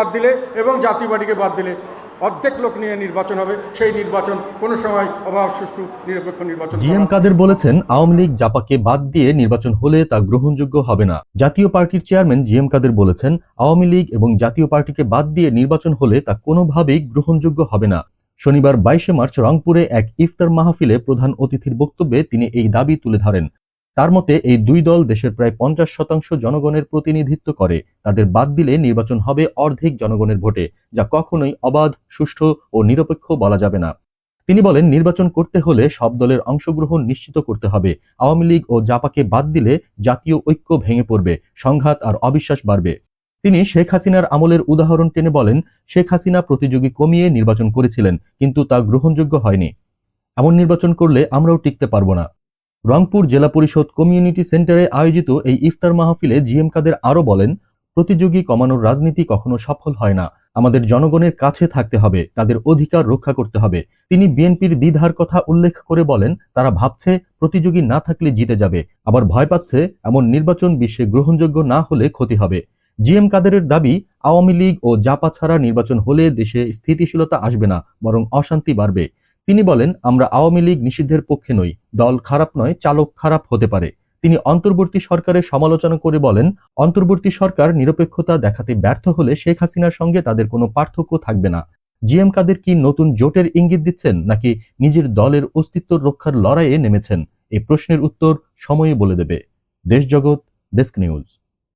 বাদ দিলে এবং জাতীয় বাদ দিলে অর্ধেক লোক নিয়ে নির্বাচন হবে। সেই নির্বাচন কোনো সময় অভাব সুষ্ঠু নিরপেক্ষ নির্বাচন জি এম কাদের বলেছেন, আওয়ামী লীগ জাপাকে বাদ দিয়ে নির্বাচন হলে তা গ্রহণযোগ্য হবে না। জাতীয় পার্টির চেয়ারম্যান জি এম কাদের বলেছেন, আওয়ামী লীগ এবং জাতীয় পার্টিকে বাদ দিয়ে নির্বাচন হলে তা কোনোভাবেই গ্রহণযোগ্য হবে না। শনিবার বাইশে মার্চ রংপুরে এক ইফতার মাহফিলে প্রধান অতিথির বক্তব্যে তিনি এই দাবি তুলে ধরেন। তার মতে, এই দুই দল দেশের প্রায় পঞ্চাশ শতাংশ জনগণের প্রতিনিধিত্ব করে। তাদের বাদ দিলে নির্বাচন হবে অর্ধেক জনগণের ভোটে, যা কখনোই অবাধ, সুষ্ঠু ও নিরপেক্ষ বলা যাবে না। তিনি বলেন, নির্বাচন করতে হলে সব দলের অংশগ্রহণ নিশ্চিত করতে হবে। আওয়ামী লীগ ও জাপাকে বাদ দিলে জাতীয় ঐক্য ভেঙে পড়বে, সংঘাত আর অবিশ্বাস বাড়বে। তিনি শেখ হাসিনার আমলের উদাহরণ টেনে বলেন, শেখ হাসিনা প্রতিযোগী কমিয়ে নির্বাচন করেছিলেন, কিন্তু তা গ্রহণযোগ্য হয়নি। এমন নির্বাচন করলে আমরাও টিকতে পারব না। রংপুর জেলা পরিষদ কমিউনিটি সেন্টারে আয়োজিত এই ইফতার মাহফিলে জিএম কাদের আরও বলেন, প্রতিযোগী কমানোর রাজনীতি কখনো সফল হয় না। আমাদের জনগণের কাছে থাকতে হবে, তাদের অধিকার রক্ষা করতে হবে। তিনি বিএনপির দ্বিধার কথা উল্লেখ করে বলেন, তারা ভাবছে প্রতিযোগী না থাকলে জিতে যাবে। আবার ভয় পাচ্ছে এমন নির্বাচন বিশ্বে গ্রহণযোগ্য না হলে ক্ষতি হবে। জিএম কাদেরের দাবি, আওয়ামী লীগ ও জাপা ছাড়া নির্বাচন হলে দেশে স্থিতিশীলতা আসবে না, বরং অশান্তি বাড়বে। তিনি বলেন, আমরা আওয়ামী লীগ নিষিদ্ধের পক্ষে নই, দল খারাপ নয়, চালক খারাপ হতে পারে। তিনি অন্তর্বর্তী সরকারের সমালোচনা করে বলেন, অন্তর্বর্তী সরকার নিরপেক্ষতা দেখাতে ব্যর্থ হলে শেখ হাসিনার সঙ্গে তাদের কোনো পার্থক্য থাকবে না। জিএম কাদের কি নতুন জোটের ইঙ্গিত দিচ্ছেন, নাকি নিজের দলের অস্তিত্ব রক্ষার লড়াইয়ে নেমেছেন? এই প্রশ্নের উত্তর সময়ে বলে দেবে। Deshjagat desk news.